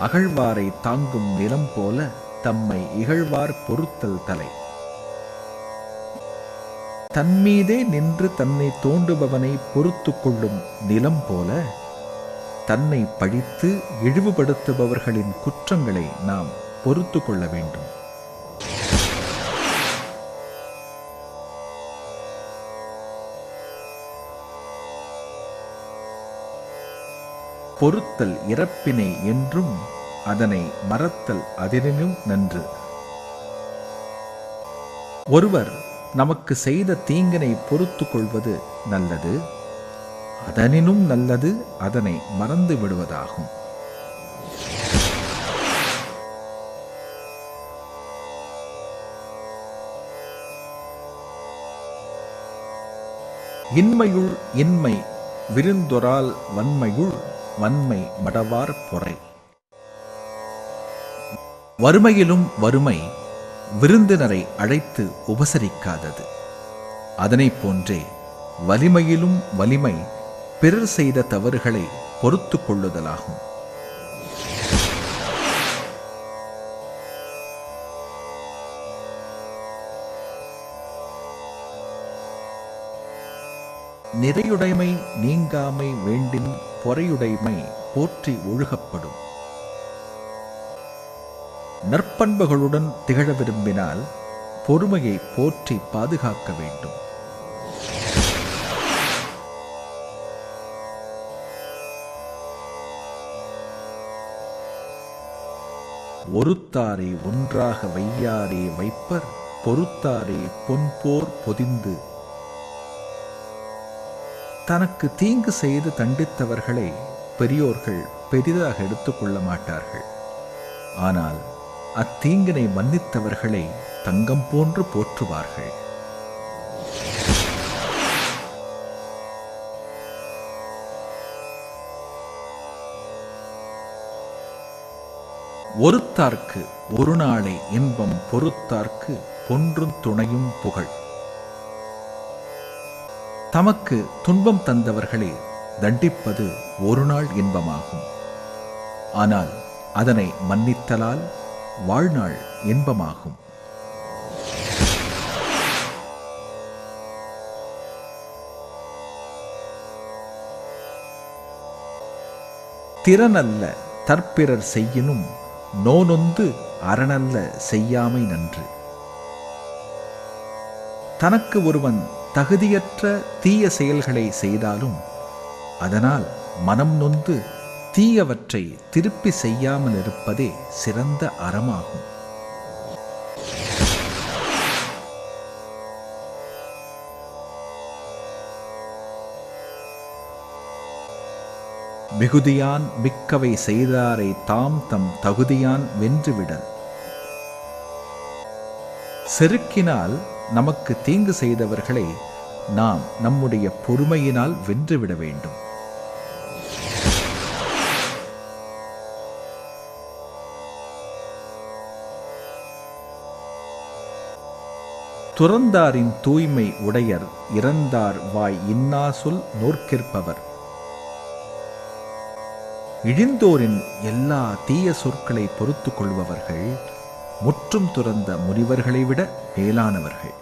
அகழ்வாரை தாங்கும் நிலம் போல தம்மை இகழ்வார் பொறுத்தல் தலை. தன்மீதே நின்று தன்னை தோண்டுபவனை பொறுத்து கொள்ளும் நிலம் போல தன்னை பழித்து இழிவுபடுத்துபவர்களின் குற்றங்களை நாம் பொறுத்து கொள்ள வேண்டும். பொறுத்தல் இறப்பினை என்றும் அதனை மறத்தல் அதிரினும் நன்று. ஒருவர் நமக்கு செய்த தீங்கினை பொறுத்து கொள்வது நல்லது அதனினும் நல்லது அதனை மறந்து விடுவதாகும். இன்மையுள் இன்மை விருந்தொரால் வன்மையுள் வன்மை மடவார் பொறை. வறுமையிலும் வறுமை விருந்தினரை அழைத்து உபசரிக்காதது. அதனைப் போன்றே வலிமையிலும் வலிமை பிறர் செய்த தவறுகளை பொறுத்து கொள்ளுதலாகும். நிறையுடைமை நீங்காமை வேண்டின் பொறையுடைமை போற்றி ஒழுகப்படும். நற்பண்புகளுடன் திகழ விரும்பினால் பொறுமையை போற்றி பாதுகாக்க வேண்டும். ஒருத்தாரை ஒன்றாக வையாரே வைப்பர் பொறுத்தாரே பொன்போர் பொதிந்து தனக்கு தீங்கு செய்து தண்டித்தவர்களை பெரியோர்கள் பெரிதாக எடுத்துக்கொள்ள மாட்டார்கள். ஆனால் அத்தீங்கினை மன்னித்தவர்களை தங்கம் போன்று போற்றுவார்கள். ஒருத்தார்க்கு ஒரு நாளை இன்பம் பொறுத்தார்க்கு பொன்றும் துணையும் புகழ். தமக்கு துன்பம் தந்தவர்களை தண்டிப்பது ஒரு நாள் இன்பமாகும். ஆனால் அதனை மன்னித்தலால் வாழ்நாள் இன்பமாகும். திறனல்ல தற்பிறர் செய்யினும் நோனொந்து அறனல்ல செய்யாமை நன்று. தனக்கு ஒருவன் தகுதியற்ற தீய செயல்களை செய்தாலும் அதனால் மனம் நொந்து தீயவற்றை திருப்பி செய்யாமல் இருப்பதே சிறந்த அறமாகும். மிகுதியான் மிக்கவை செய்தாரை தாம் தம் தகுதியான் வென்றுவிடல். செருக்கினால் நமக்கு தீங்கு செய்தவர்களை நாம் நம்முடைய பொறுமையினால் வென்றுவிட வேண்டும். துறந்தாரின் தூய்மை உடையர் இறந்தார் வாய் இன்னா சொல் நோர்க்கிற்பவர் இழிந்தோரின் எல்லா தீய சொற்களை பொறுத்து கொள்பவர்கள் முற்றும் துறந்த முனிவர்களை விட மேலானவர்கள்.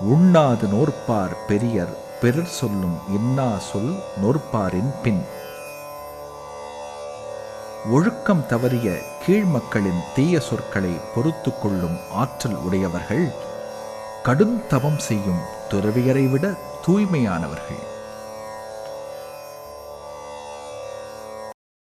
உண்ணாது நோற்பார் பெரியர் பிறர் சொல்லும் இன்னா சொல் நோற்பாரின் பின். ஒழுக்கம் தவறிய கீழ்மக்களின் தீய சொற்களை பொறுத்து கொள்ளும் ஆற்றல் உடையவர்கள் கடும் தவம் செய்யும் துறவியரை விட தூய்மையானவர்கள்.